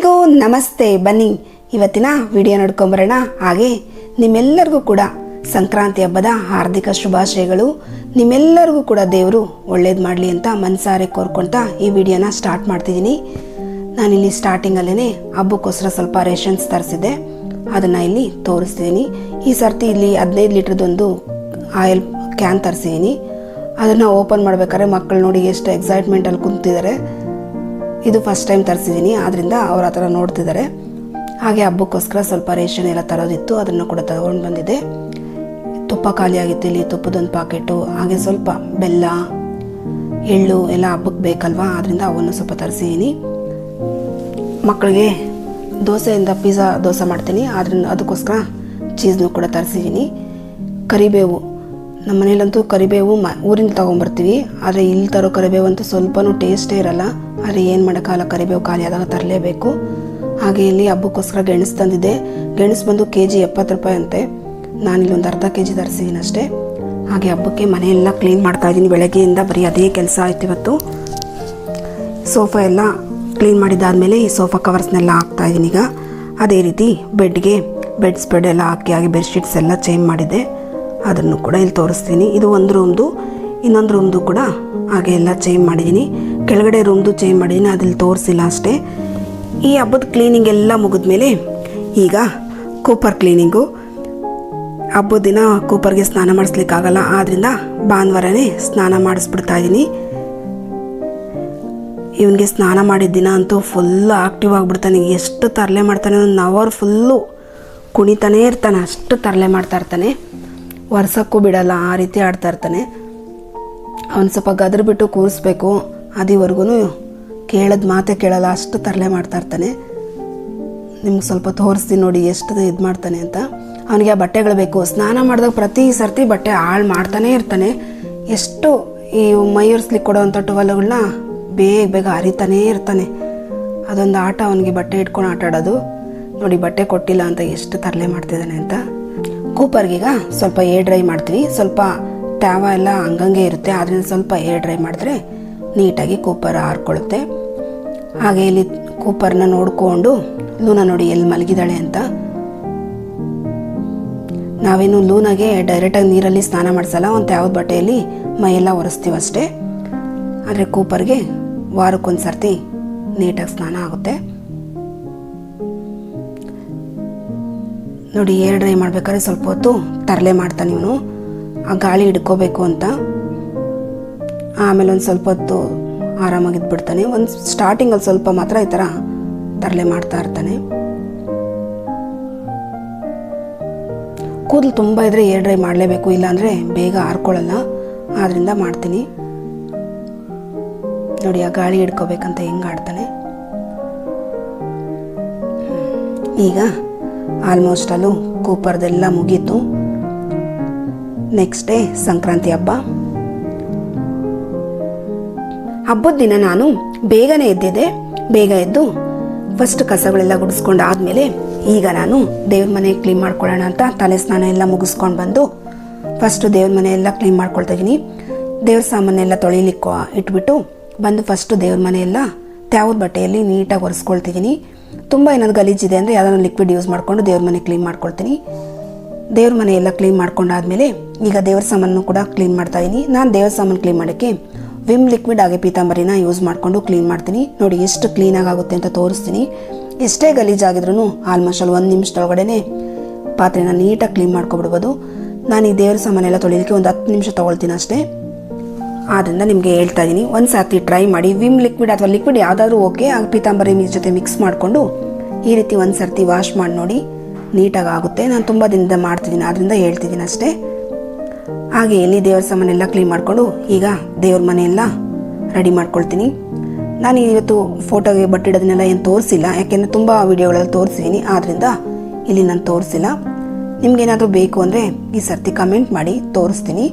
ಎಲ್ಲರಿಗೂ ನಮಸ್ತೆ. ಬನ್ನಿ, ಇವತ್ತಿನ ವಿಡಿಯೋ ನೋಡ್ಕೊಂಬರೋಣ. ಹಾಗೆ ನಿಮ್ಮೆಲ್ಲರಿಗೂ ಕೂಡ ಸಂಕ್ರಾಂತಿ ಹಬ್ಬದ ಹಾರ್ದಿಕ ಶುಭಾಶಯಗಳು. ನಿಮ್ಮೆಲ್ಲರಿಗೂ ಕೂಡ ದೇವರು ಒಳ್ಳೇದು ಮಾಡಲಿ ಅಂತ ಮನಸಾರೆ ಕೋರ್ಕೊಳ್ತಾ ಈ ವಿಡಿಯೋನ ಸ್ಟಾರ್ಟ್ ಮಾಡ್ತಿದ್ದೀನಿ. ನಾನಿಲ್ಲಿ ಸ್ಟಾರ್ಟಿಂಗಲ್ಲೇ ಹಬ್ಬಕ್ಕೋಸ್ಕರ ಸ್ವಲ್ಪ ರೇಷನ್ಸ್ ತರಿಸಿದ್ದೆ. ಅದನ್ನು ಇಲ್ಲಿ ತೋರಿಸ್ತಿದ್ದೀನಿ. ಈ ಸರ್ತಿ ಇಲ್ಲಿ ಹದಿನೈದು ಲೀಟ್ರದೊಂದು ಆಯಿಲ್ ಕ್ಯಾನ್ ತರಿಸಿದ್ದೀನಿ. ಅದನ್ನು ಓಪನ್ ಮಾಡ್ಬೇಕಾದ್ರೆ ಮಕ್ಕಳು ನೋಡಿ ಎಷ್ಟು ಎಕ್ಸೈಟ್ಮೆಂಟಲ್ಲಿ ಕುಂತಿದ್ದಾರೆ ಇದು ಫಸ್ಟ್ ಟೈಮ್ ತರಿಸಿದ್ದೀನಿ ಆದ್ದರಿಂದ ಅವ್ರ ಆ ಥರ ನೋಡ್ತಿದ್ದಾರೆ ಹಾಗೆ ಹಬ್ಬಕ್ಕೋಸ್ಕರ ಸ್ವಲ್ಪ ರೇಷನ್ ಎಲ್ಲ ತರೋದಿತ್ತು, ಅದನ್ನು ಕೂಡ ತಗೊಂಡು ಬಂದಿದ್ದೆ. ತುಪ್ಪ ಖಾಲಿ ಆಗಿತ್ತು ಇಲ್ಲಿ, ತುಪ್ಪದೊಂದು ಪಾಕೆಟು ಹಾಗೆ ಸ್ವಲ್ಪ ಬೆಲ್ಲ, ಎಳ್ಳು ಎಲ್ಲ ಹಬ್ಬಕ್ಕೆ ಬೇಕಲ್ವಾ ಆದ್ದರಿಂದ ಅವನ್ನು ಸ್ವಲ್ಪ ತರಿಸಿದ್ದೀನಿ ಮಕ್ಕಳಿಗೆ ದೋಸೆಯಿಂದ ಪಿಜ್ಜಾ ದೋಸೆ ಮಾಡ್ತೀನಿ ಅದರಿಂದ ಅದಕ್ಕೋಸ್ಕರ ಚೀಸ್ನು ಕೂಡ ತರಿಸಿದ್ದೀನಿ ಕರಿಬೇವು ನಮ್ಮ ಮನೇಲಂತೂ ಕರಿಬೇವು ಮ ಊರಿಂದ ತೊಗೊಂಬರ್ತೀವಿ, ಆದರೆ ಇಲ್ಲಿ ತರೋ ಕರಿಬೇವು ಅಂತೂ ಸ್ವಲ್ಪನೂ ಟೇಸ್ಟೇ ಇರಲ್ಲ. ಆದರೆ ಏನು ಮಾಡೋಕ್ಕಾಗಲ್ಲ ಕರಿಬೇವು ಖಾಲಿ ಆದಾಗ ತರಲೇಬೇಕು. ಹಾಗೆ ಇಲ್ಲಿ ಹಬ್ಬಕ್ಕೋಸ್ಕರ ಗೆಣಸು ತಂದಿದ್ದೆ. ಗೆಣಸು ಬಂದು ಕೆ ಜಿ ಎಪ್ಪತ್ತು ರೂಪಾಯಿ ಅಂತೆ. ಇಲ್ಲಿ ಒಂದು ಅರ್ಧ ಕೆ ಜಿ ತರಿಸಿದ್ದೀನಿ ಅಷ್ಟೇ ಹಾಗೆ ಹಬ್ಬಕ್ಕೆ ಮನೆಯೆಲ್ಲ ಕ್ಲೀನ್ ಮಾಡ್ತಾ ಇದ್ದೀನಿ. ಬೆಳಗ್ಗೆಯಿಂದ ಬರೀ ಅದೇ ಕೆಲಸ ಆಯ್ತು ಇವತ್ತು. ಸೋಫಾ ಎಲ್ಲ ಕ್ಲೀನ್ ಮಾಡಿದ್ದಾದಮೇಲೆ ಈ ಸೋಫಾ ಕವರ್ಸ್ನೆಲ್ಲ ಹಾಕ್ತಾ ಇದ್ದೀನಿ ಈಗ. ಅದೇ ರೀತಿ ಬೆಡ್ಗೆ ಬೆಡ್ ಸ್ಪ್ರೆಡ್ ಎಲ್ಲ ಹಾಕಿ, ಹಾಗೆ ಬೆಡ್ಶೀಟ್ಸ್ ಎಲ್ಲ ಚೇಂಜ್ ಮಾಡಿದ್ದೆ. ಅದನ್ನು ಕೂಡ ಇಲ್ಲಿ ತೋರಿಸ್ತೀನಿ. ಇದು ಒಂದು ರೂಮ್ದು ಇನ್ನೊಂದು ರೂಮ್ದು ಕೂಡ ಹಾಗೆ ಎಲ್ಲ ಚೇಂಜ್ ಮಾಡಿದ್ದೀನಿ. ಕೆಳಗಡೆ ರೂಮ್ದು ಚೇಂಜ್ ಮಾಡಿದ್ದೀನಿ ಅದ್ರಲ್ಲಿ ತೋರಿಸಿಲ್ಲ ಅಷ್ಟೇ. ಈ ಹಬ್ಬದ ಕ್ಲೀನಿಂಗ್ ಎಲ್ಲ ಮುಗಿದ್ಮೇಲೆ ಈಗ ಕೂಪರ್ ಕ್ಲೀನಿಂಗು ಹಬ್ಬದ ದಿನ ಕೂಪರ್ಗೆ ಸ್ನಾನ ಮಾಡಿಸ್ಲಿಕ್ಕಾಗಲ್ಲ ಆದ್ದರಿಂದ ಭಾನುವಾರನೇ ಸ್ನಾನ ಮಾಡಿಸ್ಬಿಡ್ತಾ ಇದ್ದೀನಿ ಇವನಿಗೆ ಸ್ನಾನ ಮಾಡಿದ ದಿನ ಅಂತೂ ಫುಲ್ ಆಕ್ಟಿವ್ ಆಗಿಬಿಡ್ತಾನೆ, ಎಷ್ಟು ತರಲೆ ಮಾಡ್ತಾನೆ ಒಂದು ಅವರ್ ಫುಲ್ಲು ಕುಣಿತಾನೇ ಇರ್ತಾನೆ, ಅಷ್ಟು ತರಲೆ ಮಾಡ್ತಾ ಇರ್ತಾನೆ. ವರ್ಷಕ್ಕೂ ಬಿಡಲ್ಲ, ಆ ರೀತಿ ಆಡ್ತಾ ಇರ್ತಾನೆ. ಅವನು ಸ್ವಲ್ಪ ಗದ್ರ ಬಿಟ್ಟು ಕೂರಿಸ್ಬೇಕು. ಅದಿವರೆಗೂ ಕೇಳದ ಮಾತೇ ಕೇಳಲ್ಲ, ಅಷ್ಟು ತರಲೆ ಮಾಡ್ತಾ ಇರ್ತಾನೆ. ನಿಮ್ಗೆ ಸ್ವಲ್ಪ ತೋರಿಸ್ತೀನಿ ನೋಡಿ ಎಷ್ಟು ಇದು ಮಾಡ್ತಾನೆ ಅಂತ. ಅವನಿಗೆ ಆ ಬಟ್ಟೆಗಳು ಬೇಕು. ಸ್ನಾನ ಮಾಡಿದಾಗ ಪ್ರತಿ ಸರ್ತಿ ಬಟ್ಟೆ ಹಾಳು ಮಾಡ್ತಾನೇ ಇರ್ತಾನೆ. ಎಷ್ಟು ಈ ಮೈ ಒರೆಸ್ಲಿಕ್ಕೆ ಕೊಡೋವಂಥ ಟುವಲ್ಗಳನ್ನ ಬೇಗ ಬೇಗ ಹರಿತಾನೇ ಇರ್ತಾನೆ. ಅದೊಂದು ಆಟ ಅವನಿಗೆ ಬಟ್ಟೆ ಇಟ್ಕೊಂಡು ಆಟ ಆಡೋದು. ನೋಡಿ ಬಟ್ಟೆ ಕೊಟ್ಟಿಲ್ಲ ಅಂತ ಎಷ್ಟು ತರಲೆ ಮಾಡ್ತಿದ್ದಾನೆ ಅಂತ. ಕೂಪರ್ಗೀಗ ಸ್ವಲ್ಪ ಏರ್ ಡ್ರೈ ಮಾಡ್ತೀವಿ. ಸ್ವಲ್ಪ ಟ್ಯಾವ ಎಲ್ಲ ಹಂಗಂಗೆ ಇರುತ್ತೆ. ಅದರಿಂದ ಸ್ವಲ್ಪ ಏರ್ ಡ್ರೈ ಮಾಡಿದ್ರೆ ನೀಟಾಗಿ ಕೂಪರ್ ಹಾರ್ಕೊಳ್ಳುತ್ತೆ ಹಾಗೆ ಇಲ್ಲಿ ಕೂಪರ್ನ ನೋಡಿಕೊಂಡು ಲೂನ ನೋಡಿ ಎಲ್ಲಿ ಮಲಗಿದಾಳೆ ಅಂತ. ನಾವೇನು ಲೂನಾಗೆ ಡೈರೆಕ್ಟಾಗಿ ನೀರಲ್ಲಿ ಸ್ನಾನ ಮಾಡಿಸಲ್ಲ, ಒಂದು ಯಾವ್ದು ಬಟ್ಟೆಯಲ್ಲಿ ಮೈಯೆಲ್ಲ ಒರೆಸ್ತೀವಷ್ಟೇ ಆದರೆ ಕೂಪರ್ಗೆ ವಾರಕ್ಕೊಂದು ಸರ್ತಿ ನೀಟಾಗಿ ಸ್ನಾನ ಆಗುತ್ತೆ. ನೋಡಿ ಏರ್ ಡ್ರೈ ಮಾಡ್ಬೇಕಾದ್ರೆ ಸ್ವಲ್ಪ ಹೊತ್ತು ತರಲೆ ಮಾಡ್ತಾನೆ ಇವನು. ಆ ಗಾಳಿ ಹಿಡ್ಕೋಬೇಕು ಅಂತ. ಆಮೇಲೆ ಒಂದು ಸ್ವಲ್ಪ ಹೊತ್ತು ಆರಾಮಾಗಿ ಬಿಡ್ತಾನೆ. ಒಂದು ಸ್ಟಾರ್ಟಿಂಗಲ್ಲಿ ಸ್ವಲ್ಪ ಮಾತ್ರ ಈ ಥರ ತರಲೆ ಮಾಡ್ತಾ ಇರ್ತಾನೆ. ಕೂದಲು ತುಂಬ ಇದ್ರೆ ಏರ್ ಡ್ರೈ ಮಾಡಲೇಬೇಕು, ಇಲ್ಲಾಂದರೆ ಬೇಗ ಆರ್ಕೊಳ್ಳಲ್ಲ ಆದ್ದರಿಂದ ಮಾಡ್ತೀನಿ. ನೋಡಿ, ಆ ಗಾಳಿ ಹಿಡ್ಕೋಬೇಕಂತ ಹೆಂಗೆ ಆಡ್ತಾನೆ. ಈಗ ಆಲ್ಮೋಸ್ಟ್ ಅಲ್ಲೂ ಕೂಪರ್ದೆಲ್ಲ ಮುಗೀತು. ನೆಕ್ಸ್ಟ್ ಡೇ ಸಂಕ್ರಾಂತಿ ಹಬ್ಬ. ಹಬ್ಬದ ದಿನ ನಾನು ಬೇಗನೆ ಎದ್ದಿದ್ದೆ. ಬೇಗ ಎದ್ದು ಫಸ್ಟ್ ಕಸಗಳೆಲ್ಲ ಗುಡಿಸ್ಕೊಂಡು ಆದಮೇಲೆ ಈಗ ನಾನು ದೇವ್ರ ಮನೆ ಕ್ಲೀನ್ ಮಾಡ್ಕೊಳ್ಳೋಣ ಅಂತ ತಲೆ ಸ್ನಾನ ಎಲ್ಲ ಮುಗಿಸ್ಕೊಂಡು ಬಂದು ಫಸ್ಟ್ ದೇವ್ರ ಮನೆ ಎಲ್ಲ ಕ್ಲೀನ್ ಮಾಡ್ಕೊಳ್ತಾ ಇದ್ದೀನಿ. ದೇವ್ರ ಸಾಮಾನೆಲ್ಲ ತೊಳಿಲಿಕ್ಕೆ ಇಟ್ಬಿಟ್ಟು ಬಂದು ಫಸ್ಟು ದೇವ್ರ ಮನೆಯೆಲ್ಲ ತ್ಯಾವ್ರ ಬಟ್ಟೆಯಲ್ಲಿ ನೀಟಾಗಿ ಒರೆಸ್ಕೊಳ್ತಿದ್ದೀನಿ ತುಂಬ ಏನಾದ್ರು ಗಲೀಜಿದೆ ಅಂದರೆ ಯಾವ್ದಾದ್ರು ಲಿಕ್ವಿಡ್ ಯೂಸ್ ಮಾಡಿಕೊಂಡು ದೇವ್ರ ಮನೆ ಕ್ಲೀನ್ ಮಾಡ್ಕೊಳ್ತೀನಿ. ದೇವ್ರ ಮನೆ ಎಲ್ಲ ಕ್ಲೀನ್ ಮಾಡ್ಕೊಂಡಾದ್ಮೇಲೆ ಈಗ ದೇವ್ರ ಸಾಮಾನು ಕೂಡ ಕ್ಲೀನ್ ಮಾಡ್ತಾ ಇದ್ದೀನಿ. ನಾನು ದೇವ್ರ ಸಾಮಾನು ಕ್ಲೀನ್ ಮಾಡೋಕ್ಕೆ ವಿಮ್ ಲಿಕ್ವಿಡ್ ಆಗಿ ಪೀತಾಂಬರಿನ ಯೂಸ್ ಮಾಡಿಕೊಂಡು ಕ್ಲೀನ್ ಮಾಡ್ತೀನಿ. ನೋಡಿ ಎಷ್ಟು ಕ್ಲೀನಾಗಿ ಆಗುತ್ತೆ ಅಂತ ತೋರಿಸ್ತೀನಿ. ಎಷ್ಟೇ ಗಲೀಜಾಗಿದ್ರೂ ಆಲ್ಮೋಸ್ಟ್ ಅಲ್ಲಿ ಒಂದು ನಿಮಿಷದೊಳಗಡೆ ಪಾತ್ರೆನ ನೀಟಾಗಿ ಕ್ಲೀನ್ ಮಾಡ್ಕೊಬಿಡ್ಬೋದು. ನಾನು ಈ ದೇವ್ರ ಸಾಮಾನೆಲ್ಲ ತೊಳಿಲಿಕ್ಕೆ ಒಂದು ಹತ್ತು ನಿಮಿಷ ತೊಗೊಳ್ತೀನಿ ಅಷ್ಟೇ. ಆದ್ದರಿಂದ ನಿಮಗೆ ಹೇಳ್ತಾ ಇದ್ದೀನಿ, ಒಂದು ಸರ್ತಿ ಟ್ರೈ ಮಾಡಿ. ವಿಮ್ ಲಿಕ್ವಿಡ್ ಅಥವಾ ಲಿಕ್ವಿಡ್ ಯಾವುದಾದ್ರೂ ಓಕೆ ಆಗ ಪೀತಾಂಬರಿ ಮೀಸ್ ಜೊತೆ ಮಿಕ್ಸ್ ಮಾಡಿಕೊಂಡು ಈ ರೀತಿ ಒಂದು ಸರ್ತಿ ವಾಶ್ ಮಾಡಿ ನೋಡಿ, ನೀಟಾಗಿ ಆಗುತ್ತೆ. ನಾನು ತುಂಬ ದಿನದಿಂದ ಮಾಡ್ತಿದ್ದೀನಿ ಆದ್ದರಿಂದ ಹೇಳ್ತಿದ್ದೀನಿ ಅಷ್ಟೇ. ಹಾಗೆ ಎಲ್ಲಿ ದೇವ್ರ ಸಾಮಾನೆಲ್ಲ ಕ್ಲೀನ್ ಮಾಡಿಕೊಂಡು ಈಗ ದೇವ್ರ ಮನೆಯೆಲ್ಲ ರೆಡಿ ಮಾಡ್ಕೊಳ್ತೀನಿ. ನಾನು ಇವತ್ತು ಫೋಟೋಗೆ ಬಟ್ಟಿಡೋದನ್ನೆಲ್ಲ ಏನು ತೋರಿಸಿಲ್ಲ, ಯಾಕೆಂದರೆ ತುಂಬ ವಿಡಿಯೋಗಳಲ್ಲಿ ತೋರಿಸಿದ್ದೀನಿ ಆದ್ದರಿಂದ ಇಲ್ಲಿ ನಾನು ತೋರಿಸಿಲ್ಲ. ನಿಮಗೇನಾದರೂ ಬೇಕು ಅಂದರೆ ಈ ಸರ್ತಿ ಕಮೆಂಟ್ ಮಾಡಿ ತೋರಿಸ್ತೀನಿ.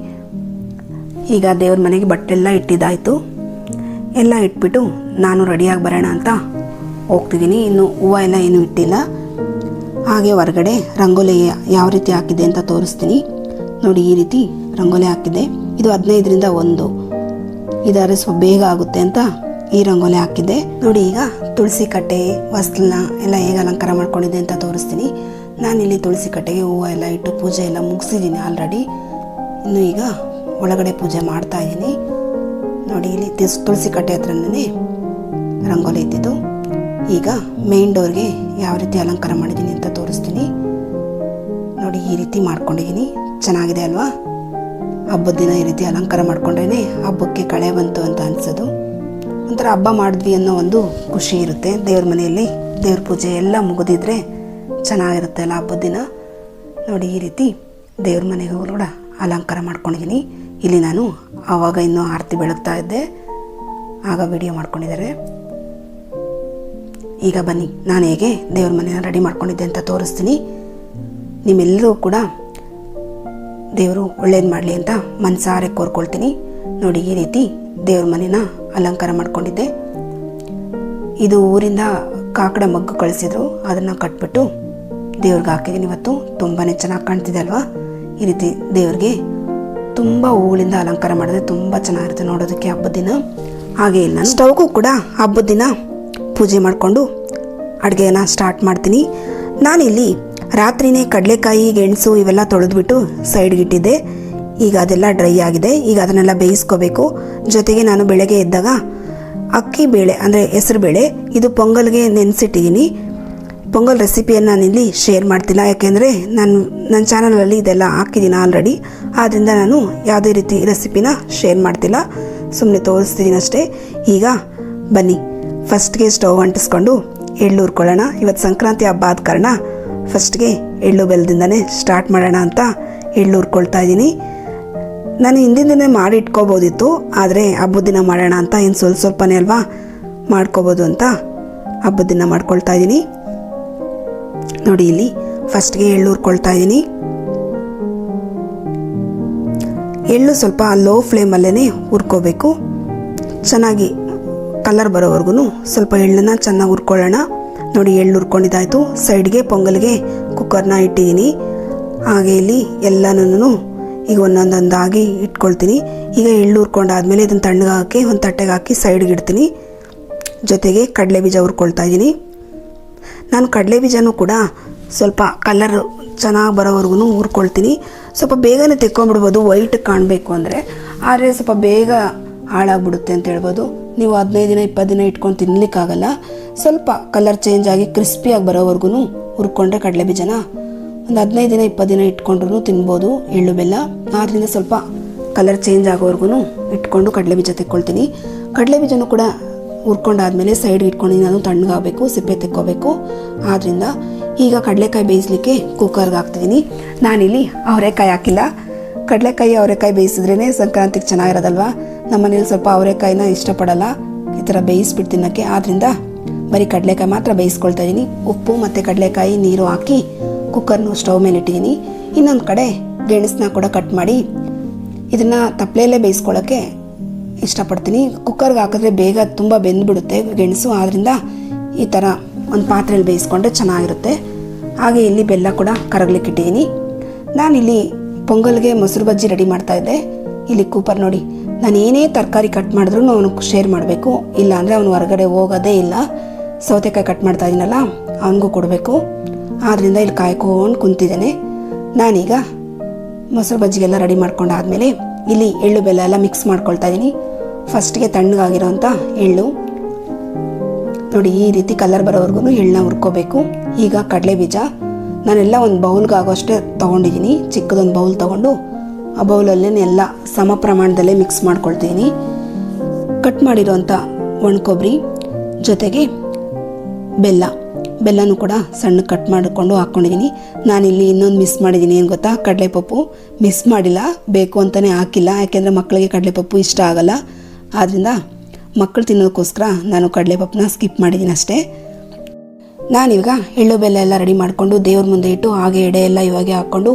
ಈಗ ದೇವ್ರ ಮನೆಗೆ ಬಟ್ಟೆಲ್ಲ ಇಟ್ಟಿದ್ದಾಯಿತು. ಎಲ್ಲ ಇಟ್ಬಿಟ್ಟು ನಾನು ರೆಡಿಯಾಗಿ ಬರೋಣ ಅಂತ ಹೋಗ್ತಿದ್ದೀನಿ ಇನ್ನು ಹೂವು ಎಲ್ಲ ಏನೂ ಇಟ್ಟಿಲ್ಲ. ಹಾಗೆ ಹೊರಗಡೆ ರಂಗೋಲಿ ಯಾವ ರೀತಿ ಹಾಕಿದೆ ಅಂತ ತೋರಿಸ್ತೀನಿ. ನೋಡಿ ಈ ರೀತಿ ರಂಗೋಲಿ ಹಾಕಿದೆ ಇದು ಹದಿನೈದರಿಂದ ಒಂದು. ಇದಾದ್ರೆ ಸ್ವಲ್ಪ ಬೇಗ ಆಗುತ್ತೆ ಅಂತ ಈ ರಂಗೋಲಿ ಹಾಕಿದ್ದೆ. ನೋಡಿ ಈಗ ತುಳಸಿ ಕಟ್ಟೆ ವಸ್ಲನ್ನ ಎಲ್ಲ ಹೇಗೆ ಅಲಂಕಾರ ಮಾಡ್ಕೊಂಡಿದ್ದೆ ಅಂತ ತೋರಿಸ್ತೀನಿ. ನಾನಿಲ್ಲಿ ತುಳಸಿ ಕಟ್ಟೆಗೆ ಹೂವು ಎಲ್ಲ ಇಟ್ಟು ಪೂಜೆ ಎಲ್ಲ ಮುಗಿಸಿದ್ದೀನಿ ಆಲ್ರೆಡಿ ಇನ್ನು ಈಗ ಒಳಗಡೆ ಪೂಜೆ ಮಾಡ್ತಾ ಇದ್ದೀನಿ. ನೋಡಿ, ಇಲ್ಲಿ ತಿಸ್- ತುಳಸಿ ಕಟ್ಟೆ ಹತ್ರನೇ ರಂಗೋಲಿ ಇದ್ದಿದ್ದು. ಈಗ ಮೇನ್ ಡೋರ್ಗೆ ಯಾವ ರೀತಿ ಅಲಂಕಾರ ಮಾಡಿದ್ದೀನಿ ಅಂತ ತೋರಿಸ್ತೀನಿ. ನೋಡಿ, ಈ ರೀತಿ ಮಾಡ್ಕೊಂಡಿದ್ದೀನಿ. ಚೆನ್ನಾಗಿದೆ ಅಲ್ವಾ? ಹಬ್ಬದ ದಿನ ಈ ರೀತಿ ಅಲಂಕಾರ ಮಾಡ್ಕೊಂಡ್ರೇ ಹಬ್ಬಕ್ಕೆ ಕಳೆ ಬಂತು ಅಂತ ಅನಿಸೋದು. ಒಂಥರ ಹಬ್ಬ ಮಾಡಿದ್ವಿ ಅನ್ನೋ ಒಂದು ಖುಷಿ ಇರುತ್ತೆ. ದೇವ್ರ ಮನೆಯಲ್ಲಿ ದೇವ್ರ ಪೂಜೆ ಎಲ್ಲ ಮುಗಿದಿದ್ರೆ ಚೆನ್ನಾಗಿರುತ್ತೆ ಅಲ್ಲ ಹಬ್ಬದ ದಿನ. ನೋಡಿ ಈ ರೀತಿ ದೇವ್ರ ಮನೆಗೂ ಕೂಡ ಅಲಂಕಾರ ಮಾಡ್ಕೊಂಡಿದ್ದೀನಿ ಇಲ್ಲಿ ನಾನು ಆವಾಗ ಇನ್ನೂ ಆರತಿ ಬೆಳಗ್ತಾ ಇದ್ದೆ. ಆಗ ವಿಡಿಯೋ ಮಾಡ್ಕೊಂಡಿದ್ದಾರೆ. ಈಗ ಬನ್ನಿ. ನಾನು ಹೇಗೆ ದೇವ್ರ ಮನೆಯನ್ನು ರೆಡಿ ಮಾಡ್ಕೊಂಡಿದ್ದೆ ಅಂತ ತೋರಿಸ್ತೀನಿ. ನಿಮ್ಮೆಲ್ಲರೂ ಕೂಡ ದೇವರು ಒಳ್ಳೇದು ಮಾಡಲಿ ಅಂತ ಮನಸಾರೆ ಕೋರ್ಕೊಳ್ತೀನಿ. ನೋಡಿ, ಈ ರೀತಿ ದೇವ್ರ ಮನೆನ ಅಲಂಕಾರ ಮಾಡ್ಕೊಂಡಿದ್ದೆ. ಇದು ಊರಿಂದ ಕಾಕಡ ಮಗ್ಗು ಕಳಿಸಿದ್ರು. ಅದನ್ನು ಕಟ್ಬಿಟ್ಟು ದೇವ್ರಿಗೆ ಹಾಕಿದ್ದೀನಿ ಇವತ್ತು. ತುಂಬಾ ಚೆನ್ನಾಗಿ ಕಾಣ್ತಿದೆ ಅಲ್ವಾ? ಈ ರೀತಿ ದೇವ್ರಿಗೆ ತುಂಬ ಹೂಗಳಿಂದ ಅಲಂಕಾರ ಮಾಡಿದ್ರೆ ತುಂಬ ಚೆನ್ನಾಗಿರುತ್ತೆ ನೋಡೋದಕ್ಕೆ ಹಬ್ಬದ ದಿನ. ಹಾಗೆ ಇಲ್ಲ ಸ್ಟೌಗೂ ಕೂಡ ಹಬ್ಬದ ದಿನ ಪೂಜೆ ಮಾಡಿಕೊಂಡು ಅಡುಗೆನ ಸ್ಟಾರ್ಟ್ ಮಾಡ್ತೀನಿ. ನಾನಿಲ್ಲಿ ರಾತ್ರಿನೇ ಕಡಲೆಕಾಯಿ, ಗೆಣಸು ಇವೆಲ್ಲ ತೊಳೆದ್ಬಿಟ್ಟು ಸೈಡ್ಗೆ ಇಟ್ಟಿದ್ದೆ. ಈಗ ಅದೆಲ್ಲ ಡ್ರೈ ಆಗಿದೆ. ಈಗ ಅದನ್ನೆಲ್ಲ ಬೇಯಿಸ್ಕೋಬೇಕು. ಜೊತೆಗೆ ನಾನು ಬೆಳಗ್ಗೆ ಎದ್ದಾಗ ಅಕ್ಕಿ ಬೇಳೆ, ಅಂದರೆ ಹೆಸರು ಬೇಳೆ, ಇದು ಪೊಂಗಲ್ಗೆ ನೆನೆಸಿಟ್ಟಿದ್ದೀನಿ ಪೊಂಗಲ್ ರೆಸಿಪಿಯನ್ನು ನಾನಿಲ್ಲಿ ಶೇರ್ ಮಾಡ್ತಿಲ್ಲ. ಯಾಕೆಂದರೆ ನಾನು ನನ್ನ ಚಾನಲಲ್ಲಿ ಇದೆಲ್ಲ ಹಾಕಿದ್ದೀನಿ ಆಲ್ರೆಡಿ ಆದ್ದರಿಂದ ನಾನು ಯಾವುದೇ ರೀತಿ ರೆಸಿಪಿನ ಶೇರ್ ಮಾಡ್ತಿಲ್ಲ. ಸುಮ್ಮನೆ ತೋರಿಸ್ತಿದ್ದೀನಿ ಅಷ್ಟೇ. ಈಗ ಬನ್ನಿ. ಫಸ್ಟ್ಗೆ ಸ್ಟವ್ ಅಂಟಿಸ್ಕೊಂಡು ಎಳ್ಳು ಹುರ್ಕೊಳ್ಳೋಣ. ಇವತ್ತು ಸಂಕ್ರಾಂತಿ ಹಬ್ಬ ಆದ ಕಾರಣ ಫಸ್ಟ್ಗೆ ಎಳ್ಳು ಬೆಲ್ಲದಿಂದನೇ ಸ್ಟಾರ್ಟ್ ಮಾಡೋಣ ಅಂತ ಎಳ್ಳು ಹುರ್ಕೊಳ್ತಾ ಇದ್ದೀನಿ. ನಾನು ಹಿಂದಿನ ದಿನ ಮಾಡಿಟ್ಕೋಬೋದಿತ್ತು, ಆದರೆ ಹಬ್ಬದ ದಿನ ಮಾಡೋಣ ಅಂತ ಏನು ಸ್ವಲ್ಪ ಸ್ವಲ್ಪನೇ ಅಲ್ವಾ ಮಾಡ್ಕೋಬೋದು ಅಂತ ಹಬ್ಬದ ದಿನ ಮಾಡ್ಕೊಳ್ತಾ ಇದ್ದೀನಿ. ನೋಡಿ ಇಲ್ಲಿ ಫಸ್ಟ್ಗೆ ಎಳ್ಳು ಹುರ್ಕೊಳ್ತಾ ಇದ್ದೀನಿ. ಎಳ್ಳು ಸ್ವಲ್ಪ ಲೋ ಫ್ಲೇಮಲ್ಲೇ ಹುರ್ಕೋಬೇಕು. ಚೆನ್ನಾಗಿ ಕಲರ್ ಬರೋವರೆಗೂ ಸ್ವಲ್ಪ ಎಳ್ಳನ್ನು ಚೆನ್ನಾಗಿ ಹುರ್ಕೊಳ್ಳೋಣ. ನೋಡಿ ಎಳ್ಳು ಹುರ್ಕೊಂಡಿದ್ದಾಯಿತು. ಸೈಡ್ಗೆ ಪೊಂಗಲ್ಗೆ ಕುಕ್ಕರ್ನ ಇಟ್ಟಿದ್ದೀನಿ ಹಾಗೆ ಇಲ್ಲಿ ಎಲ್ಲನೂ ಈಗ ಒಂದೊಂದೊಂದಾಗಿ ಇಟ್ಕೊಳ್ತೀನಿ. ಈಗ ಎಳ್ಳು ಹುರ್ಕೊಂಡಾದ್ಮೇಲೆ ಇದನ್ನು ತಣ್ಣಗೆ ಹಾಕಿ, ಒಂದು ತಟ್ಟೆಗೆ ಹಾಕಿ ಸೈಡ್ಗೆ ಇಡ್ತೀನಿ. ಜೊತೆಗೆ ಕಡಲೆ ಬೀಜ ಹುರ್ಕೊಳ್ತಾ ಇದ್ದೀನಿ. ನಾನು ಕಡಲೆ ಬೀಜನೂ ಕೂಡ ಸ್ವಲ್ಪ ಕಲರ್ ಚೆನ್ನಾಗಿ ಬರೋವರೆಗೂ ಹುರ್ಕೊಳ್ತೀನಿ. ಸ್ವಲ್ಪ ಬೇಗನೆ ತೆಕ್ಕೊಂಬಿಡ್ಬೋದು ವೈಟ್ ಕಾಣಬೇಕು ಅಂದರೆ. ಆದರೆ ಸ್ವಲ್ಪ ಬೇಗ ಹಾಳಾಗ್ಬಿಡುತ್ತೆ ಅಂತ ಹೇಳ್ಬೋದು. ನೀವು ಹದಿನೈದು ದಿನ, ಇಪ್ಪತ್ತು ದಿನ ಇಟ್ಕೊಂಡು ತಿನ್ನಲಿಕ್ಕಾಗಲ್ಲ ಸ್ವಲ್ಪ ಕಲರ್ ಚೇಂಜ್ ಆಗಿ ಕ್ರಿಸ್ಪಿಯಾಗಿ ಬರೋವರೆಗೂ ಹುರ್ಕೊಂಡ್ರೆ ಕಡಲೆ ಬೀಜನ? ಒಂದು ಹದಿನೈದು ದಿನ, ಇಪ್ಪತ್ತು ದಿನ ಇಟ್ಕೊಂಡ್ರೂ ತಿನ್ಬೋದು, ಎಳ್ಳು ಬೆಲ್ಲ. ಆದ್ದರಿಂದ ಸ್ವಲ್ಪ ಕಲರ್ ಚೇಂಜ್ ಆಗೋವರೆಗೂ ಇಟ್ಕೊಂಡು ಕಡಲೆ ಬೀಜ ತೆಕ್ಕೊಳ್ತೀನಿ. ಕಡಲೆ ಬೀಜನು ಕೂಡ ಹುರ್ಕೊಂಡಾದ್ಮೇಲೆ ಸೈಡ್ ಇಟ್ಕೊಂಡು ನಾನು ತಣ್ಣಗಾಗಬೇಕು, ಸಿಪ್ಪೆ ತೆಕ್ಕೋಬೇಕು. ಆದ್ದರಿಂದ ಈಗ ಕಡಲೆಕಾಯಿ ಬೇಯಿಸ್ಲಿಕ್ಕೆ ಕುಕ್ಕರ್ಗೆ ಹಾಕ್ತಿದ್ದೀನಿ. ನಾನಿಲ್ಲಿ ಅವರೆಕಾಯಿ ಹಾಕಿಲ್ಲ. ಕಡಲೆಕಾಯಿ, ಅವರೆಕಾಯಿ ಬೇಯಿಸಿದ್ರೇ ಸಂಕ್ರಾಂತಿಗೆ ಚೆನ್ನಾಗಿರೋದಲ್ವಾ? ನಮ್ಮ ಮನೇಲಿ ಸ್ವಲ್ಪ ಅವರೆಕಾಯಿನ ಇಷ್ಟಪಡಲ್ಲ. ಈ ಥರ ಬೇಯಿಸ್ಬಿಟ್ಟು ತಿನ್ನೋಕ್ಕೆ. ಆದ್ದರಿಂದ ಬರೀ ಕಡಲೆಕಾಯಿ ಮಾತ್ರ ಬೇಯಿಸ್ಕೊಳ್ತಾ ಇದ್ದೀನಿ. ಉಪ್ಪು ಮತ್ತು ಕಡಲೆಕಾಯಿ, ನೀರು ಹಾಕಿ ಕುಕ್ಕರ್ನು ಸ್ಟವ್ ಮೇಲೆ ಇಟ್ಟಿದ್ದೀನಿ. ಇನ್ನೊಂದು ಕಡೆ ಗೆಣಸನ್ನ ಕೂಡ ಕಟ್ ಮಾಡಿ ಇದನ್ನು ತಪ್ಪಲೆಯಲ್ಲೇ ಬೇಯಿಸ್ಕೊಳ್ಳೋಕ್ಕೆ ಇಷ್ಟಪಡ್ತೀನಿ. ಕುಕ್ಕರ್ಗೆ ಹಾಕಿದ್ರೆ ಬೇಗ ತುಂಬ ಬೆಂದ್ಬಿಡುತ್ತೆ ಗೆಣಸು. ಆದ್ದರಿಂದ ಈ ಥರ ಒಂದು ಪಾತ್ರೆಯಲ್ಲಿ ಬೇಯಿಸ್ಕೊಂಡ್ರೆ ಚೆನ್ನಾಗಿರುತ್ತೆ. ಹಾಗೆ ಇಲ್ಲಿ ಬೆಲ್ಲ ಕೂಡ ಕರಗ್ಲಿಕ್ಕೆ ಇಟ್ಟಿದ್ದೀನಿ. ನಾನಿಲ್ಲಿ ಪೊಂಗಲ್ಗೆ ಮೊಸರು ಬಜ್ಜಿ ರೆಡಿ ಮಾಡ್ತಾ ಇದ್ದೆ. ಇಲ್ಲಿ ಕೂಪರ್ ನೋಡಿ. ನಾನು ಏನೇ ತರಕಾರಿ ಕಟ್ ಮಾಡಿದ್ರು ಅವನು ಶೇರ್ ಮಾಡಬೇಕು ಇಲ್ಲ ಅಂದರೆ ಅವನು ಹೊರಗಡೆ ಹೋಗೋದೇ ಇಲ್ಲ. ಸೌತೆಕಾಯಿ ಕಟ್ ಮಾಡ್ತಾ ಇದ್ದೀನಲ್ಲ ಅವನಿಗೂ ಕೊಡಬೇಕು. ಆದ್ದರಿಂದ ಇಲ್ಲಿ ಕಾಯ್ಕೊಂಡು ಕುಂತಿದ್ದೇನೆ. ನಾನೀಗ ಮೊಸರು ಬಜ್ಜಿಗೆಲ್ಲ ರೆಡಿ ಮಾಡ್ಕೊಂಡಾದಮೇಲೆ ಇಲ್ಲಿ ಎಳ್ಳು ಬೆಲ್ಲ ಎಲ್ಲ ಮಿಕ್ಸ್ ಮಾಡ್ಕೊಳ್ತಾ ಇದ್ದೀನಿ ಫಸ್ಟ್ಗೆ ತಣ್ಣಗಾಗಿರೋಂಥ ಎಳ್ಳು. ನೋಡಿ, ಈ ರೀತಿ ಕಲರ್ ಬರೋವರೆಗೂ ಎಳ್ಳನ್ನ ಹುರ್ಕೋಬೇಕು. ಈಗ ಕಡಲೆ ಬೀಜ ನಾನೆಲ್ಲ ಒಂದು ಬೌಲ್ಗಾಗೋಷ್ಟೇ ತೊಗೊಂಡಿದ್ದೀನಿ. ಚಿಕ್ಕದೊಂದು ಬೌಲ್ ತೊಗೊಂಡು ಆ ಬೌಲಲ್ಲೇ ಎಲ್ಲ ಸಮ ಪ್ರಮಾಣದಲ್ಲೇ ಮಿಕ್ಸ್ ಮಾಡ್ಕೊಳ್ತೀನಿ. ಕಟ್ ಮಾಡಿರೋಂಥ ಒಣ ಕೊಬ್ಬರಿ, ಜೊತೆಗೆ ಬೆಲ್ಲ. ಬೆಲ್ಲನೂ ಕೂಡ ಸಣ್ಣ ಕಟ್ ಮಾಡಿಕೊಂಡು ಹಾಕ್ಕೊಂಡಿದ್ದೀನಿ ನಾನಿಲ್ಲಿ ಇನ್ನೊಂದು ಮಿಸ್ ಮಾಡಿದ್ದೀನಿ ಏನು ಗೊತ್ತಾ? ಕಡಲೆಪಪ್ಪು. ಮಿಸ್ ಮಾಡಿಲ್ಲ. ಬೇಕು ಅಂತಲೇ ಹಾಕಿಲ್ಲ. ಯಾಕೆಂದರೆ ಮಕ್ಕಳಿಗೆ ಕಡಲೆಪಪ್ಪು ಇಷ್ಟ ಆಗಲ್ಲ. ಆದ್ದರಿಂದ ಮಕ್ಕಳು ತಿನ್ನೋದಕ್ಕೋಸ್ಕರ ನಾನು ಕಡಲೆಪಪ್ಪನ್ನ ಸ್ಕಿಪ್ ಮಾಡಿದ್ದೀನಿ ಅಷ್ಟೇ. ನಾನಿವಾಗ ಎಳ್ಳು ಬೆಲ್ಲ ಎಲ್ಲ ರೆಡಿ ಮಾಡಿಕೊಂಡು ದೇವ್ರ ಮುಂದೆ ಇಟ್ಟು ಹಾಗೆ ಎಡೆ ಎಲ್ಲ ಇವಾಗೆ ಹಾಕ್ಕೊಂಡು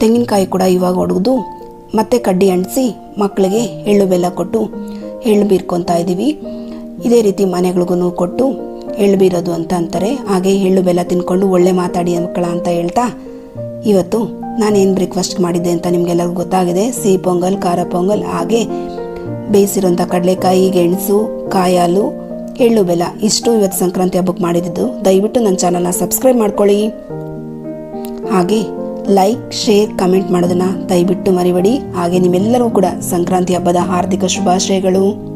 ತೆಂಗಿನಕಾಯಿ ಕೂಡ ಇವಾಗ ಒಡೆದು ಮತ್ತೆ ಕಡ್ಡಿ ಅಂಟಿಸಿ ಮಕ್ಕಳಿಗೆ ಎಳ್ಳು ಬೆಲ್ಲ ಕೊಟ್ಟು ಎಳ್ಳು ಬೀರ್ಕೊತಾ ಇದ್ದೀವಿ. ಇದೇ ರೀತಿ ಮನೆಗಳಿಗೂ ಕೊಟ್ಟು ಎಳ್ಳು ಬೀರೋದು ಅಂತ ಅಂತಾರೆ. ಹಾಗೆ ಎಳ್ಳು ಬೆಲ್ಲ ತಿನ್ಕೊಂಡು ಒಳ್ಳೆ ಮಾತಾಡಿ ಮಕ್ಕಳ ಅಂತ ಹೇಳ್ತಾ ಇವತ್ತು ನಾನೇನು ಬ್ರೇಕ್ಫಾಸ್ಟ್ ಮಾಡಿದ್ದೆ ಅಂತ ನಿಮಗೆಲ್ಲರಿಗೂ ಗೊತ್ತಾಗಿದೆ. ಸಿಹಿ ಪೊಂಗಲ್, ಖಾರ ಪೊಂಗಲ್, ಹಾಗೆ ಬೇಯಿಸಿರೋಂಥ ಕಡಲೆಕಾಯಿ, ಗೆಣಸು ಕಾಯಿ ಹಾಲು ಎಳ್ಳು ಬೆಲ್ಲ ಇಷ್ಟು ಇವತ್ತು ಸಂಕ್ರಾಂತಿ ಹಬ್ಬಕ್ಕೆ ಮಾಡಿದ್ದು. ದಯವಿಟ್ಟು ನನ್ನ ಚಾನಲ್ನ ಸಬ್ಸ್ಕ್ರೈಬ್ ಮಾಡ್ಕೊಳ್ಳಿ. ಹಾಗೆ ಲೈಕ್ ಶೇರ್ ಕಮೆಂಟ್ ಮಾಡೋದನ್ನ ದಯವಿಟ್ಟು ಮರಿಬೇಡಿ. ಹಾಗೆ ನಿಮ್ಮೆಲ್ಲರಿಗೂ ಕೂಡ ಸಂಕ್ರಾಂತಿ ಹಬ್ಬದ ಹಾರ್ದಿಕ ಶುಭಾಶಯಗಳು.